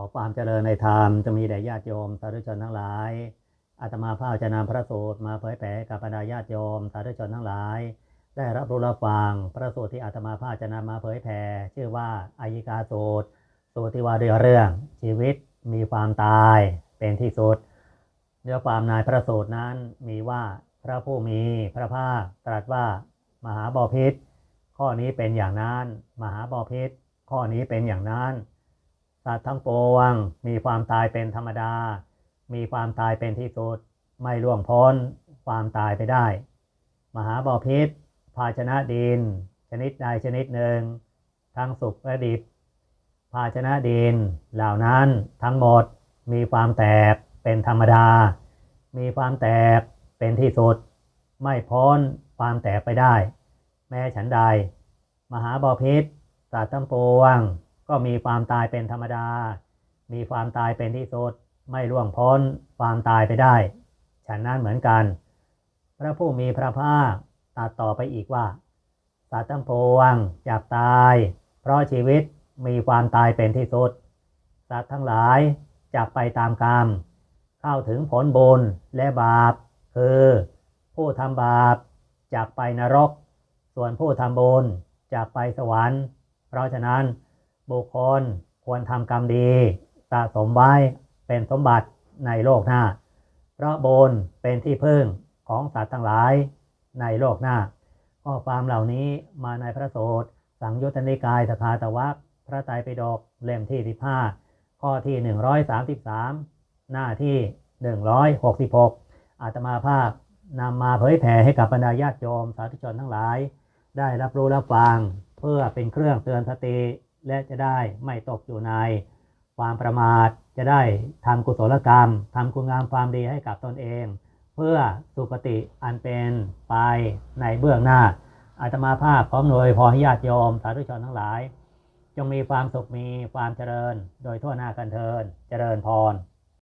อความเจริญในธรรมจะมีแด่ญาติโยมสาธุชนทั้งหลาย อาตมาภาพจะนำพระสูตรมาเผยแผ่กับบรรดาญาติโยมสาธุชนทั้งหลาย ได้รับรู้รับฟังพระสูตรที่อาตมาภาพจะนำมาเผยแผ่ชื่อว่าอายิกาสูตร สูตรที่ว่าด้วยเรื่องชีวิตมีความตายเป็นที่สุดเนื้อความในพระสูตรนั้นมีว่าพระผู้มีพระภาคตรัสว่ามหาบอพิษข้อนี้เป็นอย่างนั้น มหาบอพิษข้อนี้เป็นอย่างนั้น สัตว์ทั้งปวง มีความตายเป็นธรรมดา มีความตายเป็นที่สุด ไม่ล่วงพ้น ความตายไปได้ มหาบอพิษ ภาชนะดิน ชนิดใดชนิดหนึ่ง ทั้งสุกและดิบ ภาชนะดิน เหล่านั้นทั้งหมด มีความแตกเป็นธรรมดา มีความแตกเป็นที่สุด ไม่พ้นความแตกไปได้ แม้ฉันใด มหาบอพิษสัตว์ทั้งปวง ก็มีความตายเป็นธรรมดา มีความตายเป็นที่สุดไม่ล่วงพ้นความตายไปได้ ฉันนั้นเหมือนกัน พระผู้มีพระภาคตรัสต่อไปอีกว่าสัตว์ทั้งปวงจักตาย เพราะชีวิตมีความตายเป็นที่สุด สัตว์ทั้งหลายจักไปตามกรรม เข้าถึงผลบุญและบาป คือ ผู้ทำบาปจากไปนรก ส่วนผู้ทำบุญจากไปสวรรค์ เพราะฉะนั้น บุคคลควรทำกรรมดีสะสมไว้เป็นสมบัติในโลกหน้า เพราะบุญเป็นที่พึ่งของสัตว์ทั้งหลายในโลกหน้า ข้อความเหล่านี้มาในพระโสตสังยุตตนิกายสภาตวัคพระไตรปิฎกเล่มที่15ข้อที่ 133 หน้าที่ 166 อาตมาภาพนำมาเผยแผ่ให้กับบรรดาญาติโยมสาธุชนทั้งหลาย ได้รับรู้รับฟังเพื่อเป็นเครื่องเตือนสติ และจะได้ไม่ตกอยู่ในความประมาทจะได้ทำกุศลกรรมทำคุณงามความดีให้กับตนเอง เพื่อสุคติอันเป็นไปในเบื้องหน้าอาตมาภาพพร้อมหน่วยพอให้ญาติโยมสาธุชนทั้งหลาย จงมีความสุขมีความเจริญ โดยทั่วหน้ากันเทินเจริญพร